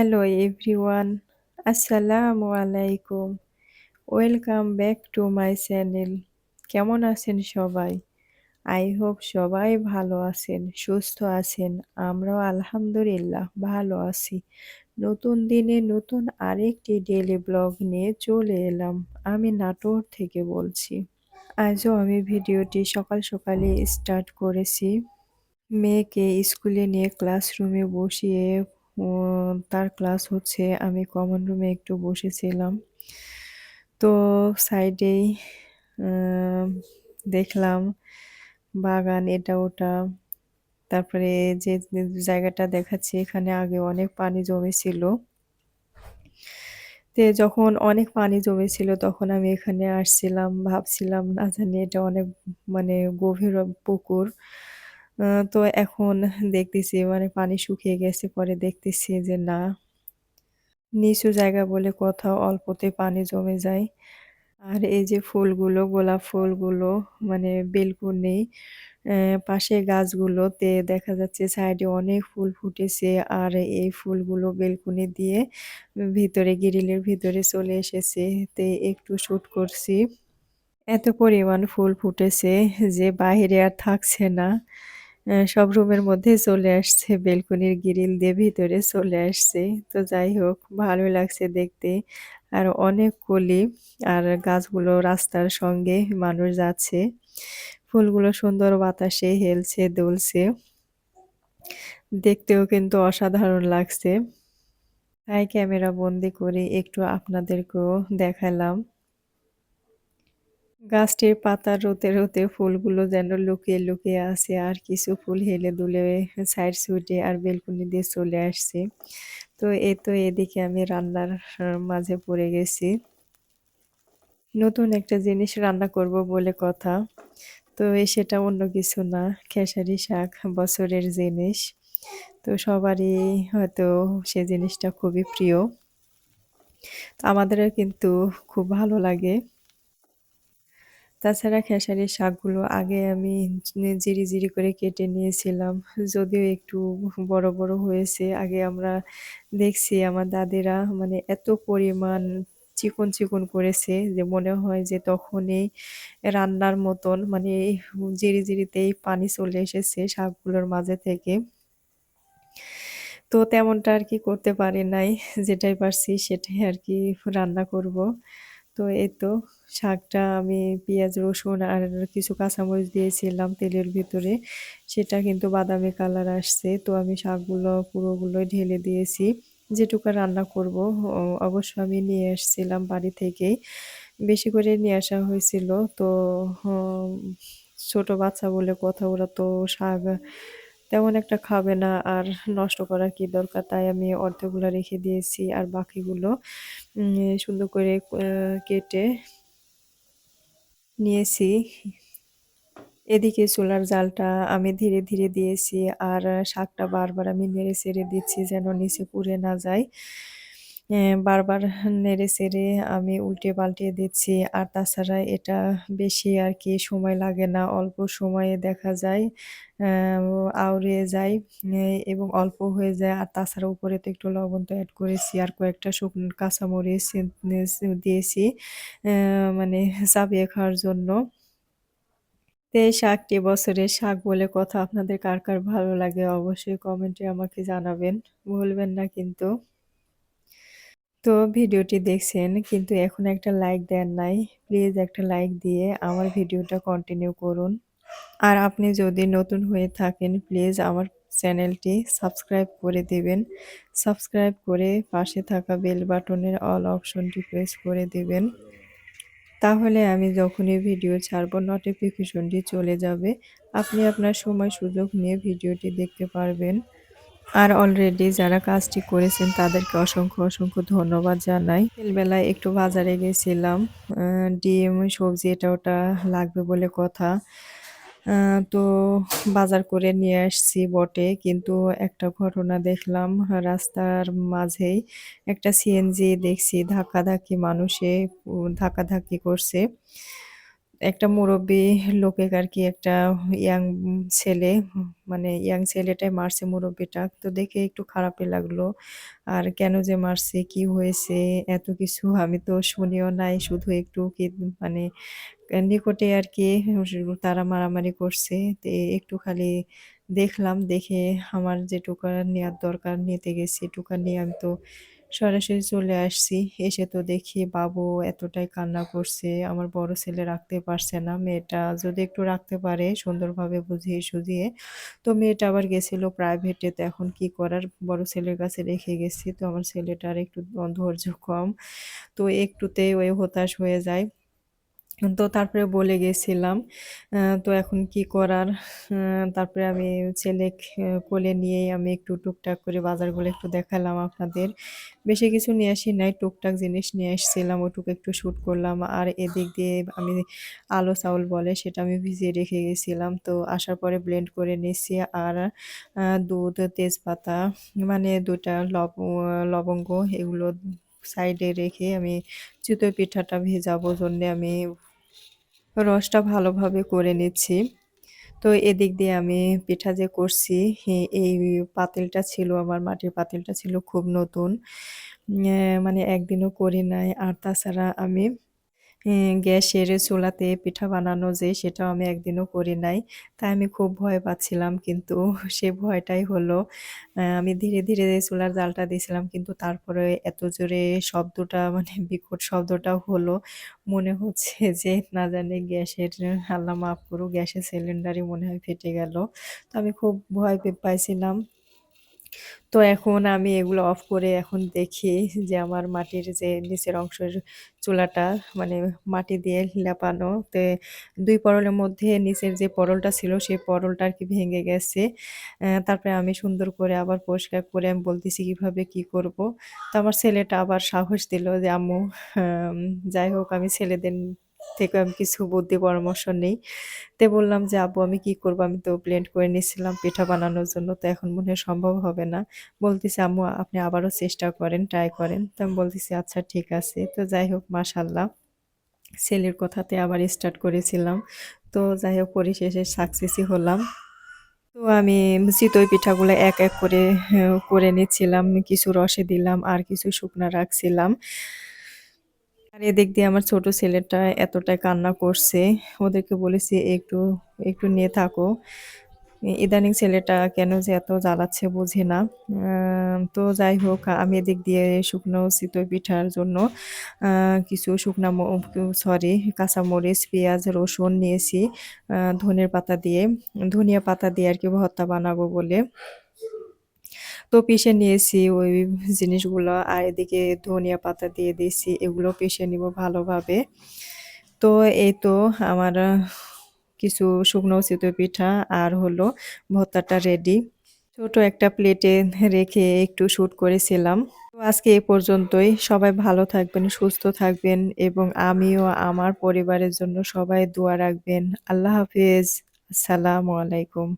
Hello everyone আসসালামু আলাইকুম welcome back to my channel কেমন আছেন সবাই? আই হোপ সবাই ভালো আছেন, সুস্থ আছেন। আমরাও আলহামদুলিল্লাহ ভালো আছি। নতুন দিনে নতুন আরেকটি ডেলি ব্লগ নিয়ে চলে এলাম। আমি নাটোর থেকে বলছি। আজও আমি ভিডিওটি সকাল সকালে স্টার্ট করেছি। মেয়েকে স্কুলে নিয়ে ক্লাসরুমে বসিয়ে তার ক্লাস হচ্ছে, আমি কমন রুমে একটু বসেছিলাম। তো সাইডেই দেখলাম বাগান, এটা ওটা। তারপরে যে জায়গাটা দেখাচ্ছে, এখানে আগে অনেক পানি জমেছিল। তে যখন অনেক পানি জমেছিল, তখন আমি এখানে আসছিলাম, ভাবছিলাম না জানি এটা অনেক মানে গভীর পুকুর। তো এখন দেখতেছি মানে পানি শুকিয়ে গেছে, পরে দেখতেছি যে না। নিচু জায়গা বলে কোথাও অল্পতে পানি জমে যায়। আর এই যে ফুলগুলো, গোলাপ ফুলগুলো মানে বেলকুনি পাশে গাছগুলোতে দেখা যাচ্ছে সাইডে অনেক ফুল ফুটেছে। আর এই ফুলগুলো বেলকুনি দিয়ে ভিতরে, গিরিলের ভিতরে চলে এসেছে। তে একটু শ্যুট করছি। এত পরিমাণ ফুল ফুটেছে যে বাহিরে আর থাকছে না। সব রুমের মধ্যে চলে আসছে, বেলকনির গ্রিল দিয়ে ভিতরে চলে আসছে। তো যাই হোক ভালো লাগছে দেখতে। আর অনেক কলি আর গাছগুলো রাস্তার সঙ্গে মানুষ যাচ্ছে। ফুলগুলো সুন্দর বাতাসে হেলছে, দুলছে। দেখতেও কিন্তু অসাধারণ লাগছে। তাই ক্যামেরা বন্দি করে একটু আপনাদেরকেও দেখালাম। গাছটির পাতা রোতে রোতে ফুলগুলো যেন লুকিয়ে লুকিয়ে আছে, আর কিছু ফুল হেলে দুলে সাইড সুইটে আর বেলকুনি দিয়ে চলে আসছে। তো এ তো এদিকে আমি রান্নার মাঝে পড়ে গেছি। নতুন একটা জিনিস রান্না করব বলে কথা। তো সেটা অন্য কিছু না, খেসারি শাক বছরের জিনিস। তো সবারই হয়তো সে জিনিসটা খুবই প্রিয়। আমাদেরও কিন্তু খুব ভালো লাগে। তাছাড়া খেসারির শাকগুলো আগে আমি জিরি জিরি করে কেটে নিয়েছিলাম। যদিও একটু বড় বড় হয়েছে, আগে আমরা দেখছি আমার দাদিরা মানে এত পরিমাণ চিকন চিকন করেছে যে মনে হয় যে তখনই রান্নার মতন মানে জিরি জিরিতেই পানি চলে এসেছে শাকগুলোর মাঝে থেকে। তো তেমনটা আর কি করতে পারি নাই, যেটাই পারছি সেটাই আর কি রান্না করব। তো এই তো শাকটা আমি পেঁয়াজ, রসুন আর কিছু কাঁচামরিচ দিয়েছিলাম তেলের ভিতরে। সেটা কিন্তু বাদামি কালার আসছে, তো আমি শাকগুলো পুরোগুলোই ঢেলে দিয়েছি। যেটুকু রান্না করব, অবশ্য আমি নিয়ে এসেছিলাম বাড়ি থেকেই। বেশি করে নিয়ে আসা হয়েছিল, তো ছোট বাচ্চা বলে কথা, ওরা তো শাক তেমন একটা খাবে না, আর নষ্ট করার কি দরকার? তাই আমি অর্ধগুলো রেখে দিয়েছি, আর বাকিগুলো সুন্দর করে কেটে নিয়েছি। এদিকে চুলার জালটা আমি ধীরে ধীরে দিয়েছি, আর শাকটা বারবার আমি নেড়ে ছেড়ে দিচ্ছি যেন নিচে পুড়ে না যায়। বারবার নেড়ে চেড়ে আমি উল্টে পাল্টে দিচ্ছি। আর তাছাড়া এটা বেশি আর কি সময় লাগে না, অল্প সময়ে দেখা যায় আউড়ে যায় এবং অল্প হয়ে যায়। আর তাছাড়া উপরে তো একটু লবণ তো অ্যাড করেছি। আর কয়েকটা শুকনো কাঁচামরিচ দিয়েছি মানে চাপিয়ে খাওয়ার জন্য। এই শাকটি বছরের শাক বলে কথা আপনাদের কার কার ভালো লাগে? অবশ্যই কমেন্টে আমাকে জানাবেন। ভুলবেন না কিন্তু। তো ভিডিওটি দেখছেন, কিন্তু এখন একটা লাইক দেন নাই। প্লিজ একটা লাইক দিয়ে আমার ভিডিওটা কন্টিনিউ করুন। আর আপনি যদি নতুন হয়ে থাকেন প্লিজ আমার চ্যানেলটি সাবস্ক্রাইব করে দেবেন। সাবস্ক্রাইব করে পাশে থাকা বেল বাটনের অল অপশনটি প্রেস করে দেবেন। তাহলে আমি যখনই ভিডিও ছাড়ব নোটিফিকেশনটি চলে যাবে। আপনি আপনার সময় সুযোগ নিয়ে ভিডিওটি দেখতে পারবেন। আর অলরেডি যারা কাজটি করেছেন, তাদেরকে অসংখ্য অসংখ্য ধন্যবাদ জানাই। বেলায় একটু বাজারে গেছিলাম। ডিম, সবজি, এটা ওটা লাগবে বলে কথা। তো বাজার করে নিয়ে আসছি বটে, কিন্তু একটা ঘটনা দেখলাম রাস্তার মাঝেই। একটা সিএনজি দেখছি, ধাক্কাধাক্কি মানুষে ধাক্কাধাক্কি করছে। একটা মুরব্বি লোকের আর কি একটা ইয়াং ছেলে মানে ইয়াং ছেলেটাই মারছে মুরব্বিটা। তো দেখে একটু খারাপই লাগল। আর কেন যে মারছে, কি হয়েছে এত কিছু আমি তো শুনিও নাই। শুধু একটু কি মানে নিকটে আর কি তারা মারামারি করছে। তো একটু খালি দেখলাম, দেখে আমার যেটুকু নেওয়ার দরকার নিতে গেছি। এটুকু নিয়ে আমি তো সরাসরি চলে আসছি। এসে তো দেখি বাবু এতটাই কান্না করছে। আমার বড় ছেলে রাখতে পারছে না। মেয়েটা যদি একটু রাখতে পারে সুন্দরভাবে বুঝিয়ে সুঝিয়ে। তো মেয়েটা আবার গেছিল প্রাইভেটে তো এখন কি করার বড় ছেলের কাছে রেখে গেছি। তো আমার ছেলেটার একটু ধৈর্য কম। তো একটুতেই ওই হতাশ হয়ে যায়। তো তারপরে বলে গেছিলাম। তো এখন কি করার? তারপরে আমি ছেলে কোলে নিয়েই আমি একটু টুকটাক করে বাজারগুলো একটু দেখালাম আপনাদের। বেশি কিছু নিয়ে আসি নাই, টুকটাক জিনিস নিয়ে আসছিলাম, ওটুকু একটু শ্যুট করলাম। আর এদিক দিয়ে আমি আলো চাউল বলে সেটা আমি ভিজিয়ে রেখে গেছিলাম। তো আসার পরে ব্লেন্ড করে নিছি। আর দুধ, তেজপাতা মানে দুটা লব লবঙ্গ এগুলো সাইডে রেখে আমি চিতই পিঠাটা ভেজাবো জন্যে আমি রসটা ভালোভাবে করে নিচ্ছি। তো এদিক দিয়ে আমি পিঠা যে করছি এই পাতিলটা ছিল, আমার মাটির পাতিলটা ছিল খুব নতুন। মানে একদিনও করি নাই। আর তাছাড়া আমি গ্যাসের চুলাতে পিঠা বানানো যে সেটাও আমি একদিনও করি নাই। তাই আমি খুব ভয় পাচ্ছিলাম কিন্তু সে ভয়টাই হলো। আমি ধীরে, ধীরে চুলার জালটা দিয়েছিলাম কিন্তু তারপরে এত জোরে শব্দটা মানে বিকট শব্দটা হলো। মনে হচ্ছে যে না জানি গ্যাসের আল্লাহ মাফ করুক গ্যাসের সিলিন্ডারই মনে হয় ফেটে গেল। তো আমি খুব ভয় পাইছিলাম। তো এখন আমি এগুলো অফ করে এখন দেখি যে আমার মাটির যে নিচের অংশের চুলাটা মানে মাটি দিয়ে লেপানো। তে দুই পরলের মধ্যে নিচের যে পরলটা ছিল সেই পরলটা আর কি ভেঙে গেছে। তারপরে আমি সুন্দর করে আবার পরিষ্কার করে আমি বলতেছি কীভাবে কি করব। তো আমার ছেলেটা আবার সাহস দিল যে, আম্মু যাই হোক, আমি ছেলেদের থেকে আমি কিছু বুদ্ধি পরামর্শ নেই। তে বললাম যে, "আব্বু আমি কি করব? আমি তো ব্লেন্ড করে নিছিলাম পিঠা বানানোর জন্য। তো এখন মনে হয় সম্ভব হবে না।" বলতেছি "আম্মু আপনি আবারও চেষ্টা করেন, ট্রাই করেন।" তো আমি বলতেছি, "আচ্ছা ঠিক আছে।" তো যাই হোক মাশাআল্লাহ ছেলের কথাতে আবার স্টার্ট করেছিলাম। তো যাই হোক পরিশেষে সাকসেসই হলাম। তো আমি চিতই পিঠাগুলো এক, এক করে হ্যাঁ করে নিচ্ছিলাম। কিছু রসে দিলাম আর কিছু শুকনা রাখছিলাম। আর এদিক দিয়ে আমার ছোট ছেলেটা এতটাই কান্না করছে। ওদেরকে বলেছি একটু, একটু নিয়ে থাকো। ইদানিং ছেলেটা কেন যে এত জ্বালাচ্ছে বুঝি না। তো যাই হোক আমি এদিক দিয়ে শুকনো চিতই পিঠার জন্য কিছু শুকনা সরি কাঁচামরিচ, পেঁয়াজ, রসুন নিয়েছি ধনের পাতা দিয়ে। ধনিয়া পাতা দিয়ে আর কি ভর্তা বানাবো বলে। তো পিষে নিয়েছি ওই জিনিসগুলো আর এদিকে ধনিয়া পাতা দিয়ে দিয়েছি। এগুলো পিষে নিব ভালোভাবে। তো এই তো আমার কিছু শুকনো চিতই পিঠা আর হলো ভর্তাটা রেডি। ছোট একটা প্লেটে রেখে একটু শ্যুট করেছিলাম। তো আজকে এ পর্যন্তই। সবাই ভালো থাকবেন, সুস্থ থাকবেন এবং আমিও আমার পরিবারের জন্য সবাই দোয়া রাখবেন। আল্লাহ হাফেজ। আসসালামু আলাইকুম।